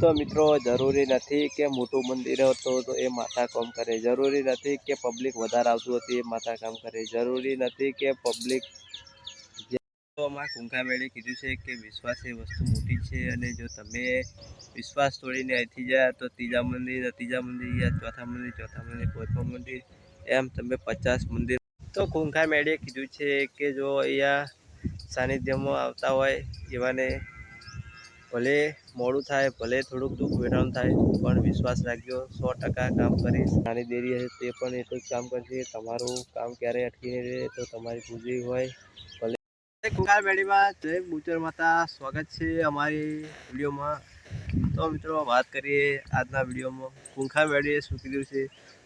તો મિત્રો, જરૂરી નથી કે મોટું મંદિર હતું તો એ માતા કામ કરે. જરૂરી નથી કે પબ્લિક વધારે આવતું હતું એ માતા કામ કરે. જરૂરી નથી કે પબ્લિક તો અમારા કુંકા મેળે કીધું છે કે વિશ્વાસ એ વસ્તુ મોટી છે અને જો તમે વિશ્વાસ તોડીને અહીંથી જાય તો ત્રીજા મંદિર ત્રીજા મંદિર યા ચોથા મંદિર ચોથા મંદિર પાંચમા મંદિર, એમ તમે પચાસ મંદિર. તો કુંકા મેળે કીધું છે કે જો અહીંયા સાનિધ્યમાં આવતા હોય, એવાને ભલે મોડું થાય, ભલે થોડુંક દુઃખ વેઠાણ થાય, પણ વિશ્વાસ રાખજો, સો ટકા કામ કરીશ. નાની દેરી હશે તે પણ એટલું જ કામ કરશે. તમારું કામ ક્યારે અટકી નહીં રહે તો તમારી પૂજવી હોય. ભલે. કુકાર મેડીમાં જય બુચર માતા. સ્વાગત છે અમારી વિડીયોમાં. તો મિત્રો, વાત કરીએ આજના વિડીયોમાં. કુંખા મેળીએ શું કીધું છે?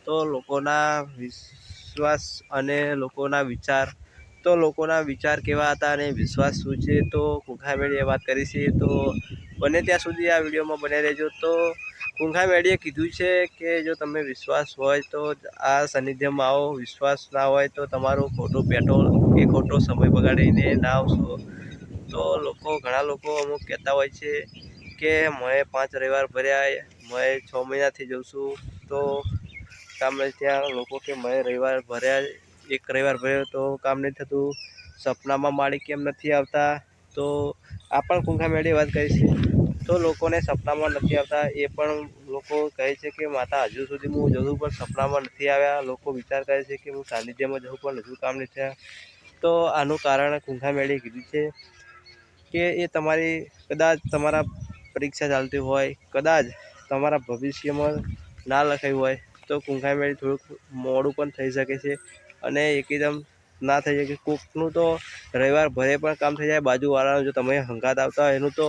તો લોકોના વિશ્વાસ અને લોકોના વિચાર. તો લોકોના વિચાર કેવા હતા અને વિશ્વાસ શું છે? તો કુંખા મેળીએ વાત કરી છે. તો બને ત્યાં સુધી આ વિડીયોમાં બને રહેજો. તો કુંખા મેળીએ કીધું છે કે જો તમે વિશ્વાસ હોય તો આ સાનિધ્યમાં આવો. વિશ્વાસ ના હોય તો તમારો ખોટો પેટ્રોલ કે ખોટો સમય બગાડીને ના આવશો. તો લોકો, ઘણા લોકો અમુક કહેતા હોય છે કે મેં પાંચ રવિવાર ભર્યા મેં છ મહિનાથી જઉં છું. તો કામને ત્યાં લોકો કે મેં રવિવાર ભર્યા, એક રવિવાર ભર્યો. તો કામ નહીં થતું. સપનામાં માળી કેમ નથી આવતા. તો આ પણ કુંખા મેળી વાત કરી છે. તો લોકોને સપનામાં નથી આવતા. એ પણ લોકો કહે છે કે, માતા, હજુ સુધી હું જવું પણ સપનામાં નથી આવ્યા. લોકો વિચાર કરે છે કે, હું સાનિધ્યમાં જવું પણ હજુ કામ નથી થયા તો આનું કારણ કુંખા મેળે કીધું છે કે, એ તમારી, કદાચ તમારા પરીક્ષા ચાલતી હોય, કદાચ તમારા ભવિષ્યમાં ના લખાયું હોય, તો કુંખા મેળી થોડુંક મોડું પણ થઈ શકે છે અને એકદમ ના થઈ શકે. કોકનું તો રવિવાર ભરે પણ કામ થઈ જાય, બાજુવાળાનું જો તમે હંગાત આવતા હોય, એનું તો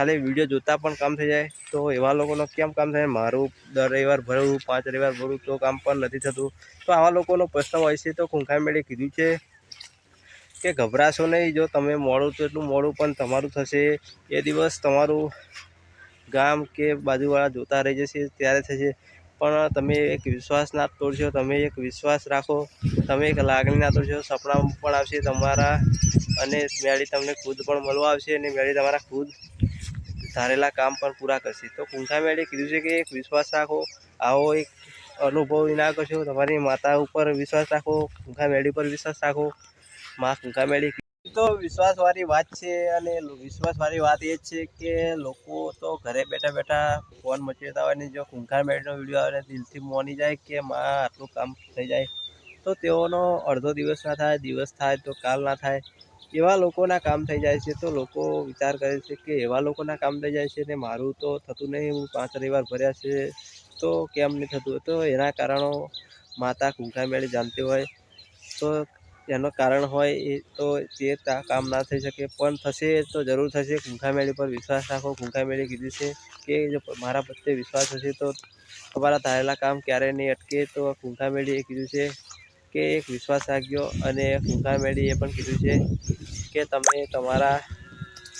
ખાલી વીડિયો જોતા પણ કામ થઈ જાય. તો એવા લોકોનો કેમ કામ થાય? મારું દર રવિવાર ભરવું પાંચ રવિવાર ભરવું તો કામ પણ નથી થતું. તો આવા લોકોનો પ્રશ્ન હોય છે, તો ખૂંખાઈ મેળે કીધું છે કે ગભરાશો નહીં. જો તમે મોડું તો એટલું મોડું પણ તમારું થશે. એ દિવસ તમારું ગામ કે બાજુવાળા જોતા રહી જશે, ત્યારે થશે. પણ તમે એક વિશ્વાસ ના તોડશો, તમે એક વિશ્વાસ રાખો, તમે એક લાગણી ના તોડશો. સપના પણ આવશે તમારા અને મેળી તમને ખુદ પણ મળવા આવશે અને મેળી તમારા ખુદ ધારેલા કામ પણ પૂરા કરશે. તો કુંઠા મેળે કીધું છે કે એક વિશ્વાસ રાખો, આવો એક અનુભવ ના કરશો, તમારી માતા ઉપર વિશ્વાસ રાખો કુંખા મેળી પર વિશ્વાસ રાખો. માં કુંઠા મેળી તો વિશ્વાસવાળી વાત છે અને વિશ્વાસવાળી વાત એ છે કે લોકો તો ઘરે બેઠા બેઠા ફોન મચેતા હોય ને જો કુંખા મેળીનો વીડિયો આવે દિલથી મોની જાય કે માં આટલું કામ થઈ જાય. તો તેઓનો અડધો દિવસ ના થાય, દિવસ થાય તો કાલ ના થાય. એવા લોકોના કામ થઈ જાય છે તો લોકો વિચાર કરે છે કે એવા લોકોના કામ થઈ જાય છે ને મારું તો થતું નહીં, હું પાંચ રવિવાર ભર્યા છે તો કેમ નહીં થતું? તો એના કારણો માતા કુંખા મેળી જાણતી હોય. તો એનું કારણ હોય એ તો તે કામ ના થઈ શકે, પણ થશે તો જરૂર થશે. કુંખા મેળી પર વિશ્વાસ રાખો. કુંખા મેળી કીધું છે કે જો મારા પ્રત્યે વિશ્વાસ હશે તો તમારા ધારેલા કામ ક્યારેય નહીં અટકે. તો કુંખા મેળી એ કીધું છે કે એક વિશ્વાસ રાખ્યો અને ફૂંકા મેળી એ પણ કીધું છે કે તમે તમારા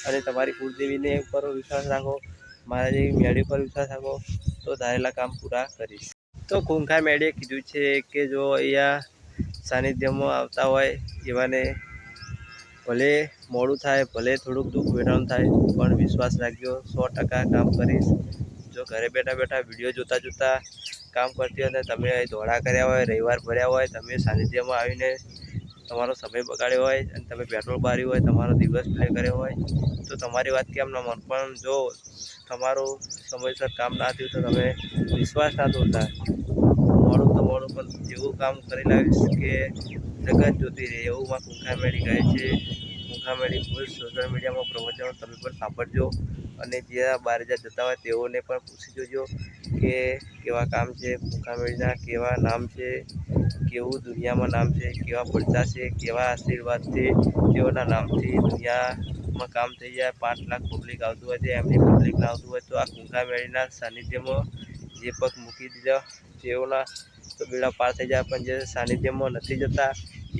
અને તમારી કુળદેવીને ઉપર વિશ્વાસ રાખો મારા જેવી મેળી પર વિશ્વાસ રાખો, તો ધારેલા કામ પૂરા કરીશ. તો ખૂંખા મેળીએ કીધું છે કે જો અહીંયા સાનિધ્યમાં આવતા હોય, એવાને ભલે મોડું થાય, ભલે થોડુંક દુઃખ વેઠાણ થાય, પણ વિશ્વાસ રાખજો, સો ટકા કામ કરીશ. જો ઘરે બેઠા બેઠા વીડિયો જોતા જોતા કામ કરતી હોય તમે દોડા કર્યા હોય, રવિવાર ભર્યા હોય, તમે સાનિધ્યમાં આવીને તમારો સમય બગાડ્યો હોય અને તમે પેટ્રોલ બાર્યું હોય, તમારો દિવસ પ્લે કર્યો હોય, તો તમારી વાત કેમ ન મન? પણ જો તમારું સમયસર કામ ના થયું તો તમે વિશ્વાસ ના તોડતા મોડું તો મોડું, પણ એવું કામ કરી લાવીશ કે જગત જોતી રહે. એવું માં કુંખા મેળી કહે છે. કુંખા મેળી ફૂલ સોશિયલ મીડિયામાં પ્રવચનો તમે પણ સાંભળજો. અને જે બહાર જ્યાં જતા હોય તેઓને પણ પૂછી જોજો કે કેવા કામ છે કુંખા મેળીના કેવા નામ છે, કેવું દુનિયામાં નામ છે, કેવા પડતા છે, કેવા આશીર્વાદ છે, તેઓના નામથી દુનિયામાં કામ થઈ જાય, પાંચ લાખ પબ્લિક આવતું હોય છે, એમની પબ્લિક ના આવતું હોય તો આ કુંખા મેળીના સાનિધ્યમાં જે પગ મૂકી દીધા તેઓના તો બેડા પાર થઈ જાય, પણ જે સાનિધ્યમાં નથી જતા,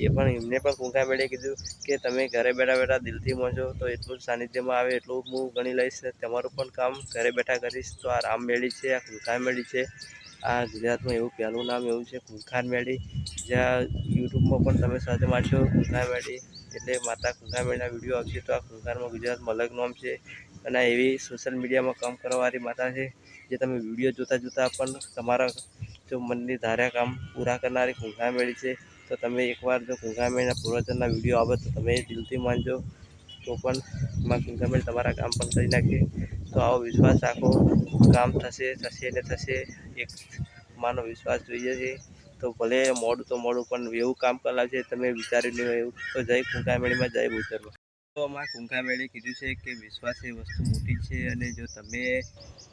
એ પણ એમને પણ કુંકા બેડે કીધું કે તમે ઘરે બેઠા બેઠા દિલથી મોજો, તો એટલું જ સાનિધ્યમાં આવે, એટલું હું ગણી લઈશ તમારું પણ કામ ઘરે બેઠા કરીશ. તો આ રામ મેળી છે, આ કુંખાર મેળી છે. આ ગુજરાતમાં એવું પહેલું નામ એવું છે કુંખાર મેળી. જ્યાં યુટ્યુબમાં પણ તમે સાથે મારશો કુંખાર મેળી. એટલે માતા કુંખાર મેળીના વીડિયો આવશે, તો આ કુંખારમાં ગુજરાતમાં અલગ નામ છે. અને એવી સોશિયલ મીડિયામાં કામ કરવાવાળી માતા છે, જે તમે વીડિયો જોતાં જોતાં પણ તમારા જો મનની ધાર્યા કામ પૂરા કરનારી કુંકા મેળી છે. તો તમે એકવાર જો કુંકા મેળના પૂર્વજનના વીડિયો આવે તો તમે દિલથી માનજો. તો પણ માં કુંકા મેળ તમારા કામ પણ કરી નાખે તો આવો વિશ્વાસ રાખો. કામ થશે થશે ને થશે. એક માનો વિશ્વાસ જોઈએ છે. તો ભલે મોડું તો મોડું, પણ એવું કામ કરાવશે તમે વિચાર્યું નહીં હોય એવું. તો જય કુંકા મેળીમાં જય બોચરમાં તો માં કુંકા મેળે કીધું છે કે વિશ્વાસ એ વસ્તુ મોટી છે અને જો તમે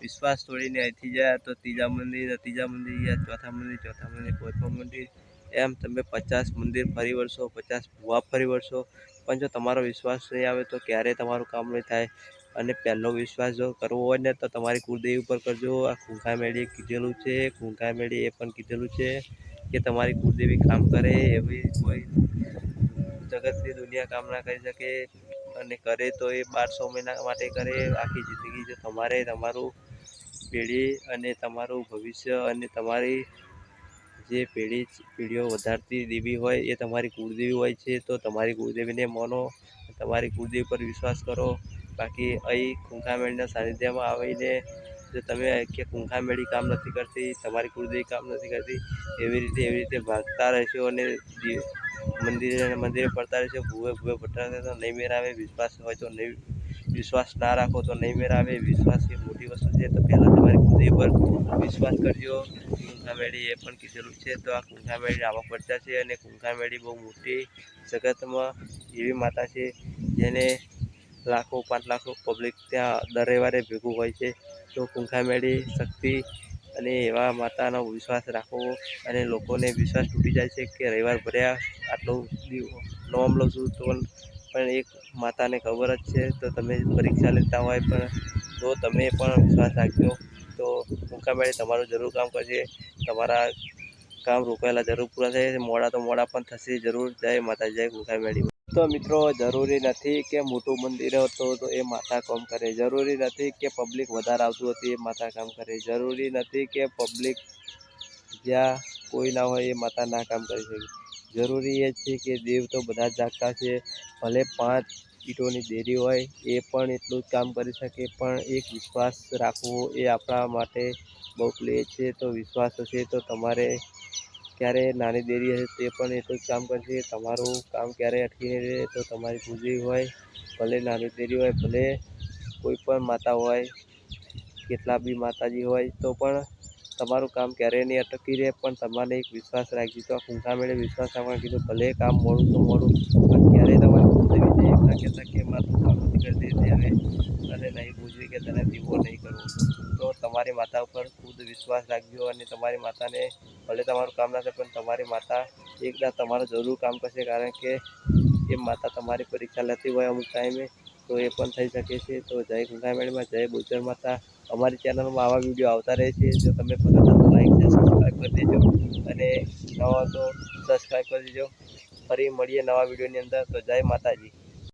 વિશ્વાસ તોડીને અહીંથી જાય તો ત્રીજા મંદિર ત્રીજા મંદિર યા ચોથા મંદિર ચોથા મંદિર પાંચમા મંદિર, એમ તમે પચાસ મંદિર ફરી વળશો, પચાસ ભૂવા ફરી વળશો, પણ જો તમારો વિશ્વાસ નહીં આવે તો ક્યારેય તમારું કામ નહીં થાય? અને પહેલો વિશ્વાસ જો કરવો હોય ને તો તમારી કુળદેવી ઉપર કરજો. આ કુંકા મેળીએ કીધેલું છે કુંકા મેળીએ એ પણ કીધેલું છે કે તમારી કુળદેવી કામ કરે, એવી કોઈ જગતની દુનિયા કામ ના કરી શકે. અને કરે તો એ બારસો મહિના માટે કરે, આખી જિંદગી જો તમારે તમારું પેઢી અને તમારું ભવિષ્ય અને તમારી જે પેઢી પેઢીઓ વધારતી દેવી હોય એ તમારી કુળદેવી હોય છે, તો તમારી કુળદેવીને માનો, તમારી કુળદેવી પર વિશ્વાસ કરો. બાકી અહીં કુંખામેળના સાનિધ્યમાં આવીને જો તમે કે કુંખામેળી કામ નથી કરતી, તમારી કુળદેવી કામ નથી કરતી, એવી રીતે એવી રીતે ભાગતા રહેશો અને મંદિરે મંદિરે પડતા છે. ભૂવે ભૂવે પડતા રહેશો તો નહીં મેળ આવે વિશ્વાસ હોય તો નહીં, વિશ્વાસ ના રાખો તો નહીં મેરા આવે વિશ્વાસ એ મોટી વસ્તુ છે. તો પહેલાં તમારી કુળદેવી પર વિશ્વાસ કરજો. કુંખામેળી એ પણ કીધેલું છે. તો આ કુંખામેળી આવા પડતા છે અને કુંખામેળી બહુ મોટી જગતમાં એવી માતા છે જેને લાખો, પાંચ લાખો પબ્લિક ત્યાં દર રવિવારે ભેગું હોય છે. તો કુંખામેળી શક્તિ અને એવા માતાનો વિશ્વાસ રાખવો અને લોકોને વિશ્વાસ તૂટી જાય છે કે રવિવાર ભર્યા આટલો નોમ લઉં છું તો પણ એક માતાને ખબર જ છે. તો તમે પરીક્ષા લેતા હોય પણ તો તમે પણ વિશ્વાસ રાખજો તો કુંકામેળી તમારું જરૂર કામ કરશે તમારા કામ રોકાયેલા જરૂર પૂરા થશે મોડા તો મોડા પણ થશે જરૂર. જય માતા જય કુંકામેળી તો મિત્રો, જરૂરી નથી કે મોટું મંદિર હતું તો એ માતા કામ કરે. જરૂરી નથી કે પબ્લિક વધારે આવતું હતું એ માતા કામ કરે. જરૂરી નથી કે પબ્લિક જ્યાં કોઈ ના હોય એ માતા ના કામ કરી શકે. જરૂરી એ છે કે દેવ તો બધા જાગતા છે. ભલે પાંચ ઈટોની દેરી હોય, એ પણ એટલું જ કામ કરી શકે. પણ એક વિશ્વાસ રાખવો એ આપણા માટે બહુ પ્લે છે. તો વિશ્વાસ હશે તો તમારે ક્યારે નાની દેરી હશે તે પણ એટલું જ કામ કરશે. તમારું કામ ક્યારેય અટકી રહે તો તમારી પૂજરી હોય, ભલે નાની દેરી હોય, ભલે કોઈ પણ માતા હોય, કેટલા બી માતાજી હોય, તો પણ તમારું કામ ક્યારેય નહીં અટકી રહે. પણ તમારે એક વિશ્વાસ રાખજો, તો કુંકા મેળે વિશ્વાસ રાખવાનું કીધું, ભલે કામ મોડું તો મોડું, પણ ક્યારેય તમારી પૂજવી નહીં એમના કહેતા કે મારું કામ નથી કરતી ત્યારે તને નહીં પૂજવી કે તને દીવો નહીં કરવો, તો તમારી માતા ઉપર વિશ્વાસ રાખજો અને તમારી માતાને ભલે તમારું કામ ના થાય, પણ તમારી માતા એકદા તમારું જરૂર કામ કરશે, કારણ કે એ માતા તમારી પરીક્ષા લેતી હોય અમુક ટાઈમે, તો એ પણ થઈ શકે છે. તો જય કુંકામેળમાં જય બોચર માતા. અમારી ચેનલમાં આવા વીડિયો આવતા રહે છે. જો તમે પસંદ લાઈક છે સબસ્ક્રાઈબ કરી દેજો અને નવા તો સબસ્ક્રાઈબ કરી દેજો. ફરી મળીએ નવા વિડીયોની અંદર. તો જય માતાજી.